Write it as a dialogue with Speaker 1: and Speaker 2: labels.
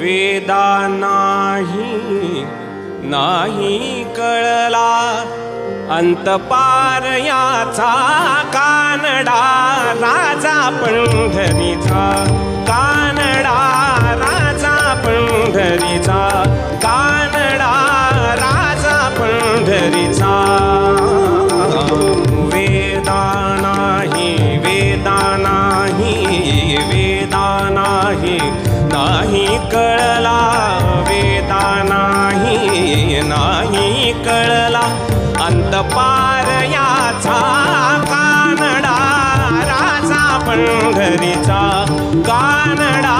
Speaker 1: वेदा नाही नाही कळला. अंतपार याचा कानडा राजा पंढरीचा. कानडा राजा पंढरीचा. कानडा राजा पंढरीचा. वेदा नाही वेदा नाही वेदा नाही. नाही कळला वेदा नाही नाही कळला. अंतपार याचा कानडा राजा पंढरीचा कानडा